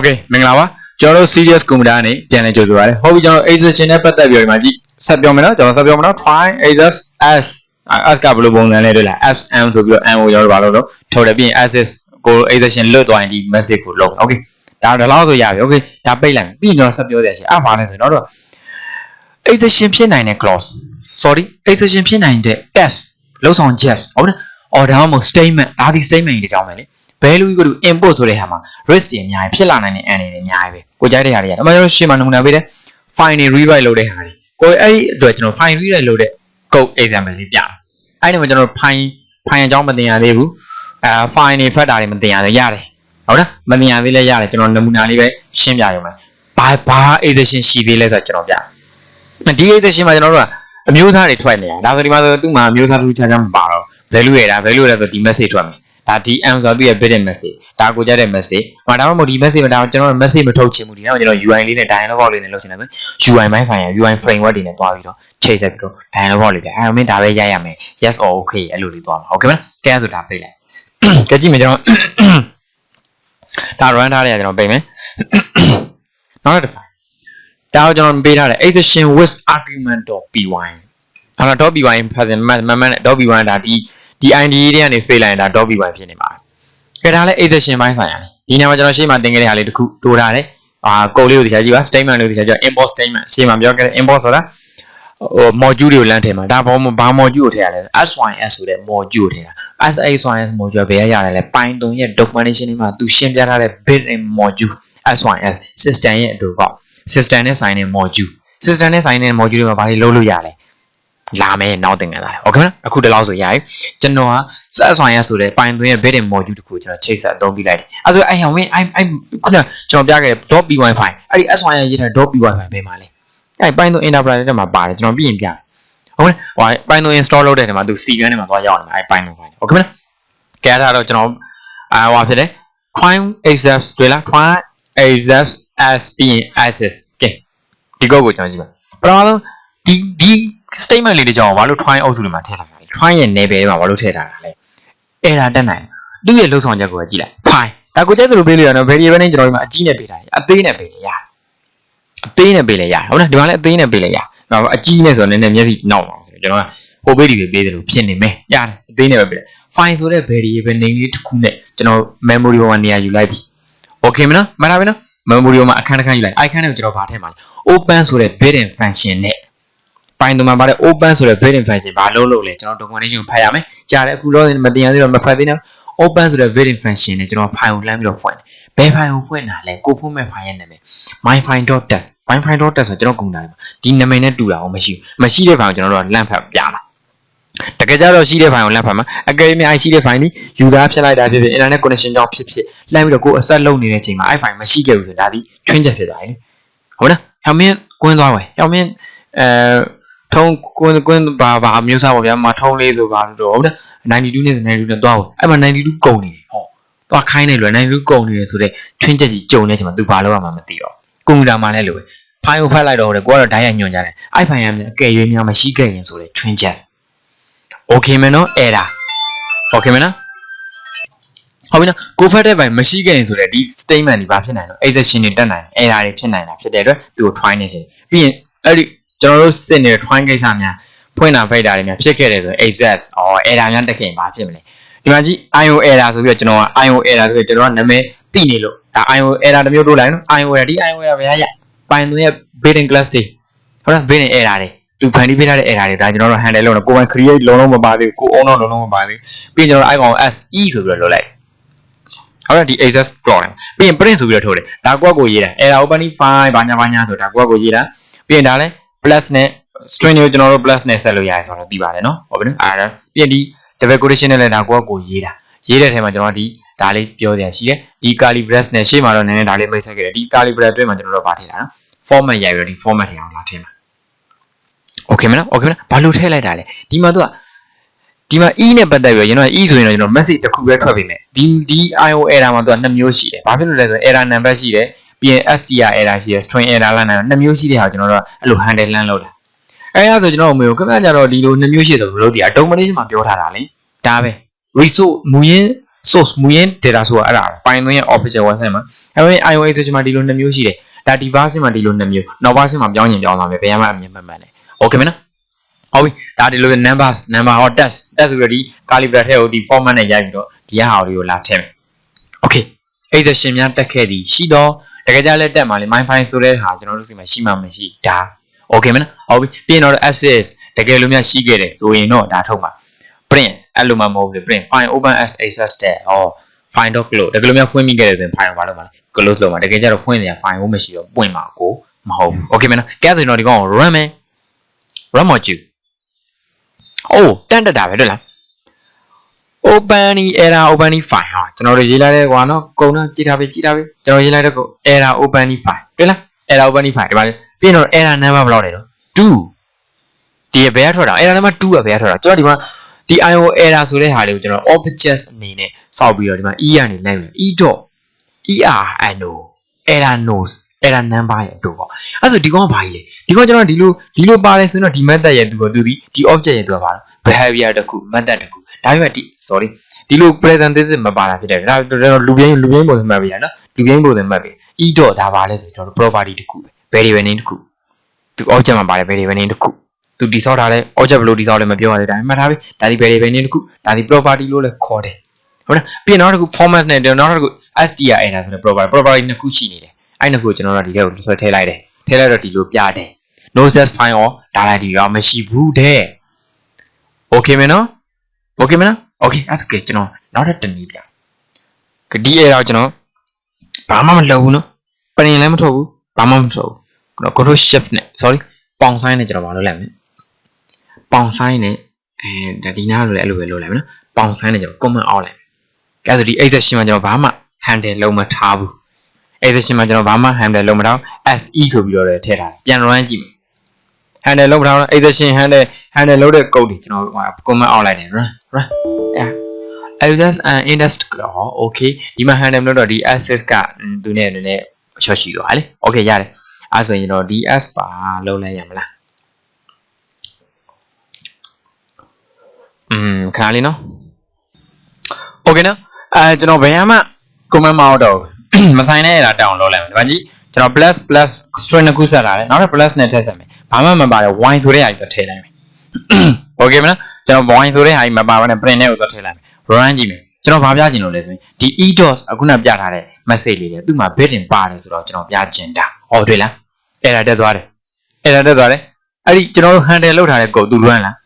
Okay မင်္ဂလာပါကျွန်တော်တို့ serious computer နဲ့ပြန်လည်ကြိုဆိုပါရစေဟုတ်ပြီကျွန်တော် exception နဲ့ပတ်သက်ပြီးတော့ဒီမှာကြည့်ဆက်ပြောမယ်နော်ကျွန်တော်ဆက်ပြောမယ်နော် try access s s ကဘယ်လိုပုံစံလဲတွေ့လား fm ဆိုပြီးတော့ m ကိုကျွန်တော်တို့ဘာလို့လို့ထုတ်တယ်ပြီးရင် access ကို exception လွတ်သွားရင်ဒီ message ကိုလုပ် okay ဒါတော့လောက်ဆိုရပြီ okay ဒါပိတ်လိုက်မယ်ပြီးရင်ကျွန်တော်ဆက်ပြောတဲ့အချိန်အဘာလဲဆိုရင်တော့ exception ဖြစ်နိုင်တဲ့ clause sorry exception ဖြစ်နိုင်တဲ့ test လောက်ဆောင်ချက်ဟုတ်တယ် order မဟုတ် statement ဒါဒီ statement ကြီးတောင်းမယ်လေ value ကို input ဆိုတဲ့ဟာမှာ risk တွေအများကြီးဖြစ်လာနိုင်တဲ့ and တွေအများကြီးပဲကိုကြိုက်တဲ့ဟာတွေကဒါမှမဟုတ်ရှင်းမှာနမူနာပေးတဲ့ file တွေ rewrite လုပ်တဲ့ဟာတွေကိုအဲ့ဒီအတွက်ကျွန်တော် file rewrite လုပ်တဲ့ code example လေးပြတယ်အဲ့ဒီမှာကျွန်တော် file file အကြောင်းမတင်ရသေးဘူးအဲ file တွေဖတ်တာတွေမတင်ရသေးရတယ်ဟုတ်လားမတင်ရသေးလဲရတယ်ကျွန်တော်နမူနာလေးပဲရှင်းပြရုံပဲဘာဘာ exception ရှိသေးလဲဆိုတော့ကျွန်တော်ပြဒီ exception မှာကျွန်တော်တို့ကအမျိုးအစားတွေထွက်နေတာဒါဆိုဒီမှာဆိုသူ့မှာအမျိုးအစားတစ်ခုခြားခြားမပါတော့ value ရတာ value ရဆိုဒီ message ထွက်မယ် ဒါ DM ဆိုတော့သူ့ရဲ့ bidden message ဒါကိုကြတဲ့ message ဟိုဒါမှမဟုတ်ဒီ message မှာဒါကျွန်တော် message မထုတ်ချင်ဘူးဒီတော့ကျွန်တော် UI လေးနဲ့ dialog box လေးနဲ့လုပ်ချင်တယ်ဆို UI မိုင်းဆိုင်ရာ UI framework တွေနဲ့တွားပြီးတော့ချိန်ဆက်ပြီးတော့ dialog box လေးပြအဲမင်းဒါပဲရိုက်ရမယ် yes or okay အဲ့လိုလေးတွားမှာ okay မလားကဲဆိုဒါပြိလိုက်ကဲကြည့်မယ်ကျွန်တော်ဒါ run ထားရကျွန်တော်ပြိမယ်နောက်တစ်ခါဒါကိုကျွန်တော်ပေးထားတယ် exception with argument.py အဲ့တော့ .py ဖတ်တယ်မမမ .py ဒါဒီ ဒီ ID တွေကနေစေးလိုက်ရင်ဒါ .py ဖြစ်နေပါတယ်။ကဲဒါလည်း exception ဘိုင်းဆိုင်ရတယ်။ဒီနေရာမှာကျွန်တော်ရှေ့မှာသင်ခဲ့တဲ့ဟာလေးတစ်ခုတိုးထားတယ်။အာကုတ်လေးကိုဒီချာကြည့်ပါ statement လေးကိုဒီချာကြည့် import statement ရှေ့မှာပြောခဲ့တဲ့ import ဆိုတာဟို module တွေကိုလမ်းထည့်မှာဒါဘာဘာ module ကိုထည့်ရလဲ SYS ဆိုတဲ့ module ကိုထည့်တာ SYS module ဘယ်ရရတယ်လဲ Python ရဲ့ documentation တွေမှာသူရှင်းပြထားတဲ့ built-in module SYS system ရဲ့အတူပေါ့ system နဲ့ဆိုင်တဲ့ module system နဲ့ဆိုင်တဲ့ module တွေမှာဘာတွေလုပ်လို့ရလဲ လာမယ်နောက်သင်ခန်းစာဟုတ်ကဲ့အခုဒီလောက်ဆိုရရကျွန်တော်ကစက်ဆောင်ရဆိုတဲ့ Python ရဲ့ built-in module တခုကျွန်တော်ချိတ်ဆက်အသုံးပြုလိုက်တယ်အဲဆိုအဲ့ဟောင်းဝင်အဲ့အဲ့ခုနကျွန်တော်ပြခဲ့တဲ့ .py file အဲ့ဒီ s1 ရဲ့ရေးတဲ့ .py file ဘယ်မှာလဲအဲ့ Python interpreter ထဲမှာပါတယ်ကျွန်တော်ပြင်ပြဟုတ်ကဲ့ဟို Python install လုပ်တဲ့နေရာမှာသူ CVN ထဲမှာသွားရောက်နေမှာအဲ့ Python file ဟုတ်ကဲ့ကဲထားတော့ကျွန်တော်အာဟိုဖြစ်တယ် crime access တွေ့လား crime access as being access ကဲဒီကုတ်ကိုကျွန်တော်ကြည့်ပါပထမဆုံးဒီဒီ statement လေးတွေကြောင့်ဘာလို့ try အုပ်စုတွေမှာထည့်ထားတာလဲ try ရဲ့ level တွေမှာဘာလို့ထည့်ထားတာလဲ error တက်နိုင်သူ့ရဲ့လုံဆောင်ချက်ကိုကြည့်လိုက် fine ဒါကိုကြိုက်သလိုပေးလို့ရတော့ variable နဲ့ကျွန်တော်ဒီမှာအကြီးနဲ့ပေးထားတယ်အသေးနဲ့ပေးလေရအသေးနဲ့ပေးလေရဟုတ်လားဒီမှာလည်းအသေးနဲ့ပေးလေရအကြီးနဲ့ဆိုတော့နည်းနည်းမျက်စိနောက်ပါဆိုကျွန်တော်ကဟိုပေးဒီပေးတယ်လို့ဖြစ်နေမယ်ရတယ်အသေးနဲ့ပဲပေးတယ် fine ဆိုတဲ့ variable name လေးတစ်ခုနဲ့ကျွန်တော် memory ပေါ်မှာနေရာယူလိုက်ပြီ okay မနော်မှန်တာပဲနော် memory ပေါ်မှာအခန်းတစ်ခန်းယူလိုက် icon နဲ့ကျွန်တော်ဗာထည့်မှာလဲ open ဆိုတဲ့ built-in function နဲ့ ပိုင်းတမှာပါတဲ့ open ဆိုတဲ့ built-in function ဘာလို့လုပ်လဲကျွန်တော် documentation ကိုဖတ်ရမယ်ကြားတယ်အခုတော့မတင်ရသေးတော့မဖတ်သေးတော့ open ဆိုတဲ့ built-in function နဲ့ကျွန်တော် file ကိုလှမ်းပြီးတော့ဖွင့်တယ်ဘယ် file ကိုဖွင့်တာလဲကိုဖွင့်မဲ့ file ရဲ့နာမည် myfile.test myfile.test ဆိုကျွန်တော်ကုန်တာဒီနာမည်နဲ့တူတာအောင်မရှိဘူးမရှိတဲ့ file ကိုကျွန်တော်တို့ကလန့်ဖတ်ပြတာတကယ်ကြတော့ရှိတဲ့ file ကိုလန့်ဖတ်မှာအကယ်၍ရှိတဲ့ file นี่ user ဖြတ်လိုက်တာဖြစ်ဖြစ် internet connection ကြောင့်ဖြစ်ဖြစ်လှမ်းပြီးတော့ကိုအဆက်လုပ်နေတဲ့အချိန်မှာအဲ့ file မရှိခဲ့ဘူးဆိုဒါဒီချွင်းချက်ဖြစ်သွားတယ်လေဟုတ်လားဟောင်မင်းကွင်းသွားပဲဟောင်မင်းအဲ ထုံးကွင်းကွင်းဘာဘာမျိုးစားပေါ့ဗျာမထုံးလေးဆိုပါတော့ဟုတ်တယ်92နဲ့92နဲ့သွားဘူးအဲ့မှာ92ကုန်နေတယ်ဟောသွားခိုင်းနေလို့92ကုန်နေတယ်ဆိုတော့ချွင်းချက်ကြီးကြုံနေချိန်မှာ तू ဘာလုပ်ရမှာမသိတော့ကွန်ပျူတာမှာလည်းလိုပဲဖိုင်ကိုဖတ်လိုက်တော့တယ်ကိုကတော့ဓာတ်ရိုက်ညွှန်ကြတယ်အဲ့ဖိုင်ရမယ်အကယ်၍များမရှိခဲ့ရင်ဆိုတဲ့ twin chess okay မနော် error okay မနော်ဟုတ်ပြီနော်ကိုဖတ်တဲ့ဘိုင်မရှိခဲ့ရင်ဆိုတဲ့ဒီ statement ဒီဘာဖြစ်နိုင်တော့ exception တွေတက်နိုင် error တွေဖြစ်နိုင်တာဖြစ်တဲ့အတွက်သူကို try နေတယ်ပြီးရင်အဲ့ဒီ ကျွန်တော်တို့စစ်နေတဲ့ try ကိစ္စများဖွင့်တာဖိတ်တာတွေများဖြစ်ခဲ့တယ်ဆိုရင် access အော် error များတက်ခဲ့ရင်ဘာဖြစ်မလဲဒီမှာကြည့် IO error ဆိုပြီးတော့ကျွန်တော်က IO error ဆိုပြီးကျွန်တော်ကနာမည်သိနေလို့ဒါ IO error တစ်မျိုးတိုးလိုက်နော် IO error ဒီ IO error ဘယ်ရရပိုင်သွင်းရဲ့ building class တွေဟုတ်လား building error တွေသူဖန်တီးပေးထားတဲ့ error တွေဒါကျွန်တော်တို့ handle လုပ်တော့ကိုယ်ပိုင် create လုံးလုံးမပါသေးဘူးကို own တော့လုံးလုံးမပါသေးဘူးပြီးရင်ကျွန်တော် icon SE ဆိုပြီးတော့လုပ်လိုက်ဟုတ်လားဒီ access clause ပြီးရင် print ဆိုပြီးတော့ထိုးတယ်ဒါကိုယ့်ကိုရေးတာ error open file ဘာညာဘာညာဆိုတာကိုယ့်ကိုရေးတာပြီးရင်ဒါလည်း plus နဲ့ string ကိုကျွန်တော်တို့ plus နဲ့ဆက်လို့ရတယ်ဆိုတော့သိပါတယ်နော်ဟုတ်ပြီနော်အားဒါပြီးရင်ဒီ double quotation နဲ့လည်းဒါကိုယ့်ကိုရေးတာရေးတဲ့ထဲမှာကျွန်တော်ဒီဒါလေးပြောစရာရှိတယ်ဒီ curly brace နဲ့ရှေ့မှာတော့နည်းနည်းဒါလေးမိတ်ဆက်ခဲ့တယ်ဒီ curly brace အတွင်းမှာကျွန်တော်တို့ဗာထည့်တာနော် format ရိုက်ပြီးဒီ format ထည့်အောင်လာထည့်မှာ okay မလား okay မလားဘာလို့ထည့်လိုက်တာလဲဒီမှာသူကဒီမှာ e နဲ့ပတ်သက်ပြီးတော့ကျွန်တော် e ဆိုရင်တော့ကျွန်တော် message တစ်ခုပဲထွက်ပေးမယ်ဒီဒီ io error မှာသူကနှစ်မျိုးရှိတယ်ဘာဖြစ်လို့လဲဆိုတော့ error number ရှိတယ် ပြီးရင် str error ရှိတယ် string error လာနိုင်နှစ်မျိုးရှိတဲ့ဟာကျွန်တော်တို့အဲ့လို handle လမ်းလုပ်တာအဲဒါဆိုကျွန်တော်မေကိုခင်ဗျားကြတော့ဒီလိုနှစ်မျိုးရှိတယ်ဘယ်လိုဒီ automation မှာပြောထားတာလေဒါပဲ resource မူရင်း source မူရင်း data ဆိုတာအဲ့ဒါ Python ရဲ့ official website မှာအဲ့ဒီ IO extension မှာဒီလိုနှစ်မျိုးရှိတယ်ဒါဒီ version မှာဒီလိုနှစ်မျိုး နောက် version မှာပြောင်းရင်ပြောင်းသွားမယ်ဘယ်မှာအမြင်မှန်မှန်လဲ okay မနော်ဟုတ်ပြီဒါဒီလို numbers number ဟော test test ဆိုတော့ဒီ calibra ထဲကိုဒီ format နဲ့ရိုက်ပြီးတော့ဒီဟာတွေကိုလာထည့်မယ် okay အဲ့ဒါရှင်များတက်ခဲ့သည်ရှိတော့တ ကယ်ကြလက်တက်မှာလေ my file ဆိုတဲ့ဟာကျွန်တော်တို့စီမှာရှိမှမရှိဒါ okay မနော်ဟုတ်ပြီပြီးရင်တော့ access တကယ်လို့များရှိခဲ့တယ်ဆိုရင်တော့ဒါထုတ်မှာ print အဲ့လိုမှမဟုတ်ဘူး print file open as access တဲ့ဟော file dot close တကယ်လို့များဖွင့်မိခဲ့တယ်ဆိုရင် file ဘာလို့မလဲ close လုပ်မှာတကယ်ကြတော့ဖွင့်နေရ file ဘို့မရှိတော့ပွင့်မှာကိုမဟုတ်ဘူး okay မနော်ကဲဆိုရင်တော့ဒီကောင်ကို run မယ် run module အိုးတန်တက်တာပဲတွေ့လား open ဒီ error open ဒီ file ဟာကျွန်တော်တို့ရေးလိုက်တဲ့ကွာနော်ကုံတော့ကြည့်ထားပြီကြည့်ထားပြီကျွန်တော်ရေးလိုက်တဲ့ကု error open ဒီ file တွေ့လား error open ဒီ file ဒီမှာလေပြီးရင်တော့ error number ဘယ်လောက်လဲတော့2ဒီဘယ်ကထွက်တာ error number 2ကဘယ်ကထွက်တာကျွန်တော်ဒီမှာဒီ io error ဆိုတဲ့ဟာလေးကိုကျွန်တော် objects အနေနဲ့စောက်ပြီးတော့ဒီမှာ e ကနေလိုက်မယ် e dot erno error nose error number ရဲ့အတူပေါ့အဲ့ဆိုဒီကောင်ကဘာကြီးလဲဒီကောင်ကျွန်တော်ဒီလိုဒီလိုပါတယ်ဆိုရင်တော့ဒီ method ရဲ့သူကသူဒီဒီ object ရဲ့သူကဘာလဲ behavior တစ်ခု method တစ်ခု ဒါပေမဲ့ဒီ sorry ဒီလို parenthesis မပါတာဖြစ်တယ်ဒါတော့လူပြင်းလူပြင်းပုံစံမှတ်ပြရနော်လူပြင်းပုံစံမှတ်ပြ e dot ဒါပါလဲဆိုကျွန်တော်တို့ property တစ်ခုပဲ variable name တစ်ခုသူ object မှာပါတယ် variable name တစ်ခုသူတိဆောက်ထားတဲ့ object ဘယ်လိုတိဆောက်လဲမပြောရသေးဒါပေမဲ့မှတ်ထားပြီဒါဒီ variable name တစ်ခုဒါဒီ property လို့လည်းခေါ်တယ်ဟုတ်လားပြီးရင်နောက်တစ်ခု format နဲ့နောက်တစ်ခု str error ဆိုတဲ့ property property နှစ်ခုရှိနေတယ်အဲ့နှစ်ခုကိုကျွန်တော်တို့ဒီထဲကိုဆွဲထည့်လိုက်တယ်ထည့်လိုက်တော့ဒီလိုပြတယ် no set file ရောဒါလိုက်ဒီရောမရှိဘူးတဲ့ okay မနော် okay မနော် okay အဲ့ဒါကကျွန်တော်နောက်ထပ်တစ်နည်းပြကဒီ error ကျွန်တော်ဘာမှမလုပ်ဘူးနော်ပြင်လည်းမထုတ်ဘူးဘာမှမထုတ်ဘူးကျွန်တော် control shift နဲ့ sorry ပေါင်ဆိုင်နဲ့ကျွန်တော်ဘာလုပ်လိုက်မလဲပေါင်ဆိုင်နဲ့အဲဒီနားလိုလည်းအဲ့လိုပဲလုပ်လိုက်မယ်နော်ပေါင်ဆိုင်နဲ့ကျွန်တော် comment out လိုက်မယ်အဲဆိုဒီ exception မှာကျွန်တော်ဘာမှ handle လုံးမထားဘူး exception မှာကျွန်တော်ဘာမှ handle လုံးမထား se ဆိုပြီးတော့လည်းထည့်ထားတယ်ပြန် run ကြည့်မယ် handle လုံးမထားတော့ exception handle handle လုပ်တဲ့ code တွေကျွန်တော် comment out လိုက်တယ် run run အဲ access and index တော့ okay ဒီမှာ handle လို့တော့ဒီ access ကသူနဲ့နည်းနည်း short ရှိသွားတယ် okay ရတယ်အဲဆိုရင်တော့ ds ပါလုံးလိုက်ရမလားอืมခါလေးနော် okay နော်အဲကျွန်တော်ဘယ်မှ comment မအောင်တော့မဆိုင်နဲ့ရတာတောင်းလို့လိုက်မယ်ဒီမှာကြည့်ကျွန်တော် plus plus string တစ်ခုဆက်လာတယ်နောက်ထပ် plus နဲ့ထည့်ဆက်မယ်ဘာမှမပါတော့ y ဆိုတဲ့ဟာကြီးတော့ထည့်လိုက်မယ် okay မလား ကျွန်တော် y ဆိုတဲ့ဟာကြီးမပါဘဲနဲ့ print နဲ့ကိုတော့ထည့်လိုက်မယ် run ကြည့်မယ်ကျွန်တော်ဘာပြချင်လို့လဲဆိုရင်ဒီ e dot အခုနပြထားတဲ့ message လေးတွေသူ့မှာ bit-in ပါတယ်ဆိုတော့ကျွန်တော်ပြချင်တာဟောတွေ့လား error တက်သွားတယ် error တက်သွားတယ်အဲ့ဒီကျွန်တော်တို့ handle လောက်ထားတဲ့ code သူ run လား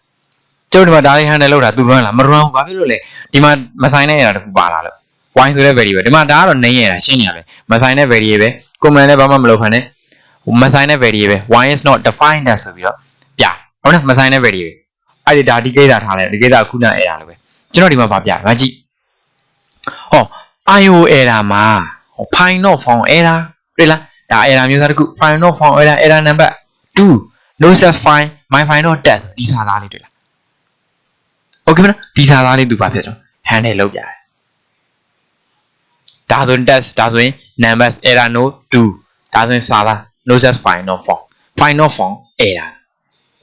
ကျွန်တော်ဒီမှာဒါလေး handle လောက်တာသူ run လားမ run ဘူးဘာဖြစ်လို့လဲဒီမှာမဆိုင်တဲ့ error တစ်ခုပါလာလို့ y ဆိုတဲ့ variable ဒီမှာဒါကတော့ name ရတာရှင်းနေရပဲမဆိုင်တဲ့ variable comment လည်းဘာမှမလုပ်ဖ ೇನೆ မဆိုင်တဲ့ variable y is not defined as ဆိုပြီးတော့ပြဟုတ်လားမဆိုင်တဲ့ variable အဲ့ဒီဒါဒီကိစ္စထားလိုက်ဒီကိစ္စခုန error လို့ပဲကျွန်တော်ဒီမှာဗာပြမကြည့်ဟော io error မှာဟော find not found error တွေ့လားဒါ error မျိုးစားတစ်ခု find not found error error number 2 no set find my find not test ဒီစာသားလေးတွေ့လား okay မလားဒီစာသားလေးသူဗာဖြစ်တော့ handle လောက်ပြတယ်ဒါဆိုရင် test ဒါဆိုရင် numbers error no 2ဒါဆိုရင်စာသား no set find not found find not found error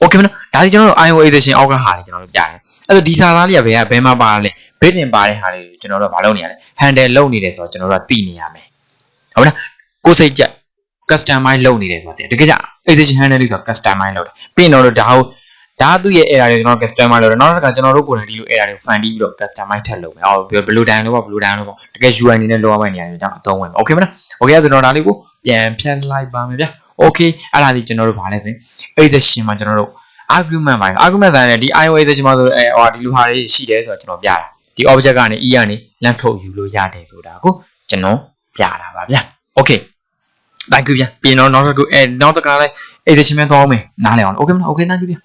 okay မနော် ဒါဒီကျွန်တော်တို့ IO edition အောက်ကဟာလေကျွန်တော်တို့ပြတယ်အဲ့တော့ဒီစာသားလေးကဘယ်ကဘယ်မှာပါလဲ bit in ပါတဲ့ဟာလေးကျွန်တော်တို့ကမလုပ်နေရလဲ handle လုပ်နေတယ်ဆိုတော့ကျွန်တော်တို့ကသိနေရမယ်ဟုတ်လားကိုယ်စိတ်ကြက် customize လုပ်နေတယ်ဆိုတော့တကယ်ကြ edition handle လေးဆိုတော့ customize လုပ်တယ်ပြီးရင်တော့ဒါဟုတ်ဒါသူ့ရဲ့ error တွေကျွန်တော် customize လုပ်တယ်နောက်တစ်ခါကျွန်တော်တို့ကိုယ်တိုင်ဒီလို error တွေ fan ပြီးတော့ customize ထပ်လုပ်မယ်ဟော blue down လို့ပေါ့ blue down လို့ပေါ့တကယ် UI အနေနဲ့လုပ်ရမယ့်နေရာတွေတော့အသုံးဝင်မယ် okay မလား okay ဆိုတော့ဒါလေးကိုပြန်ဖြတ်လိုက်ပါမယ်ဗျာ okay အဲ့ဒါဒီကျွန်တော်တို့ဗာလဲစင် edition မှာကျွန်တော်တို့ argument ပါ argument ဆိုင်နဲ့ဒီ IO edition မှာဆိုအဲဟောဒီလိုဟာတွေရှိတယ်ဆိုတော့ကျွန်တော်ပြတာဒီ object ကနေ e ကနေလမ်းထုတ်ယူလို့ရတယ်ဆိုတာကိုကျွန်တော်ပြတာပါဗျာ okay thank you ဗျာပြင်တော့နောက်တစ်ခုအဲနောက်တစ်ခါလဲ edition မဲ့သွားအောင်မယ်နားလည်အောင် okay မလား okay thank you ဗျာ